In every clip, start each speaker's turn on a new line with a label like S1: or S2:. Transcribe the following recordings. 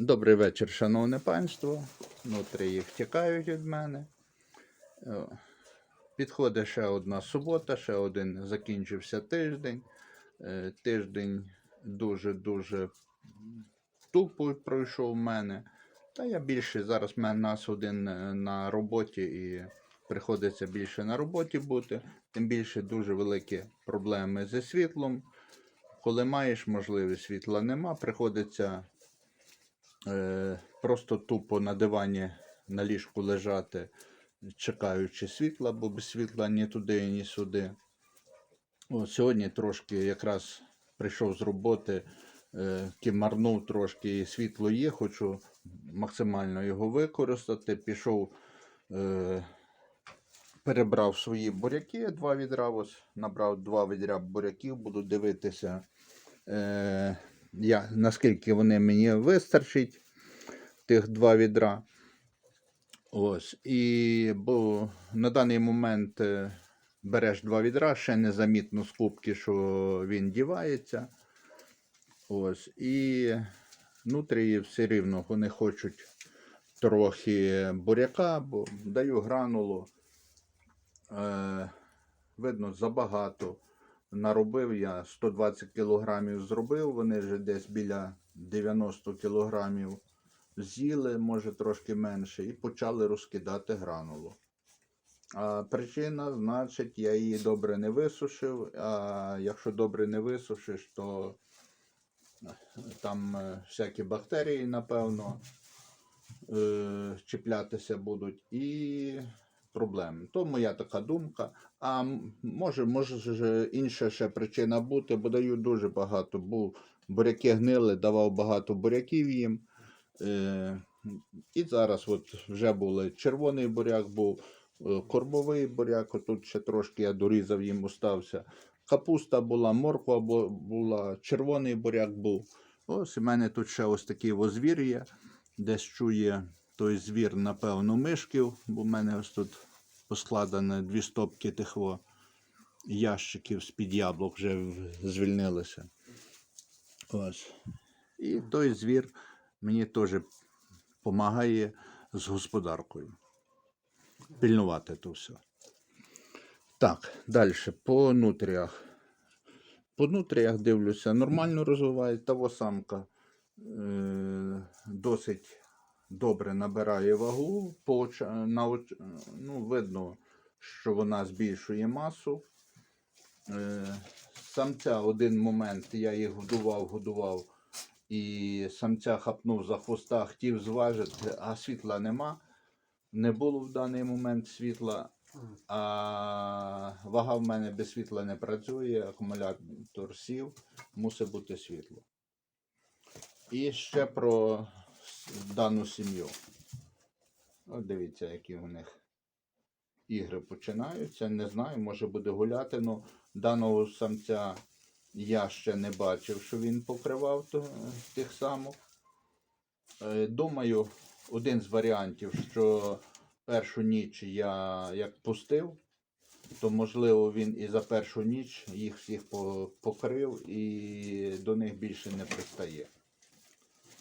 S1: Добрий вечір, шановне панство. Внутрі їх тікають від мене. Е, Підходить ще одна субота, ще один закінчився тиждень. Е, Тиждень дуже-дуже тупо пройшов в мене. Та я більше зараз в мене нас один е, на роботі і приходиться більше на роботі бути. Тим більше дуже великі проблеми зі світлом. Коли маєш можливість, світла нема, приходиться просто тупо на дивані на ліжку лежати, чекаючи світла, бо без світла ні туди, ні сюди. От сьогодні трошки якраз прийшов з роботи, е, кимарнув трошки, і світло є, хочу максимально його використати. Пішов, е, перебрав свої буряки, два відра, ось, набрав два відра буряків, буду дивитися, е, я, наскільки вони мені вистачить, тих два відра. Ось. І бо на даний момент е, береш два відра, ще незамітно з кубки, що він дівається. Ось. І внутрі все рівно вони хочуть трохи буряка, бо даю гранулу. Е, видно, забагато. Наробив я 120 кілограмів зробив, вони вже десь біля 90 кілограмів з'їли, може трошки менше, і почали розкидати гранулу. А причина, значить, я її добре не висушив. А якщо добре не висушиш, то там е, всякі бактерії, напевно, е, чіплятися будуть і проблеми. То моя така думка. А може, може інша ще причина бути, бо даю дуже багато. Був буряки гнили, давав багато буряків їм. Е, і зараз от вже були червоний буряк, був е, корбовий буряк, отут ще трошки я дорізав їм остався. Капуста була, морква була, червоний буряк був. Ось у мене тут ще ось такий возвір є. Десь чує той звір, напевно, мишків, бо в мене ось тут поскладено дві стопки тих во ящиків з-під яблук вже звільнилися. Ось. І той звір мені теж допомагає з господаркою. Пільнувати то все. Так, далі по нутріях. По нутріях дивлюся, нормально розвиває того самка. Е, досить добре набирає вагу. Ну, видно, що вона збільшує масу. Е, самця один момент я їх годував, годував, і самця хапнув за хвоста, хотів зважити, а світла нема. Не було в даний момент світла, а вага в мене без світла не працює, акумулятор сів, мусить бути світло. І ще про дану сім'ю. От дивіться, які у них ігри починаються. Не знаю, може буде гуляти, але даного самця я ще не бачив, що він покривав тих самок. Е, Думаю, один з варіантів, що першу ніч я як пустив, то можливо він і за першу ніч їх всіх покрив і до них більше не пристає.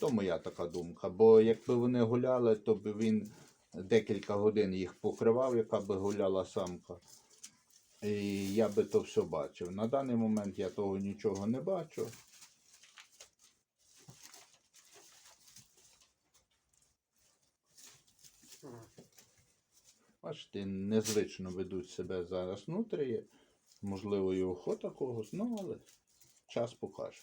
S1: То моя така думка. Бо якби вони гуляли, то б він декілька годин їх покривав, яка би гуляла самка. І я би то все бачив. На даний момент я того нічого не бачу. Бачите, незвично ведуть себе зараз внутрі. Можливо, і охота когось, ну але час покаже.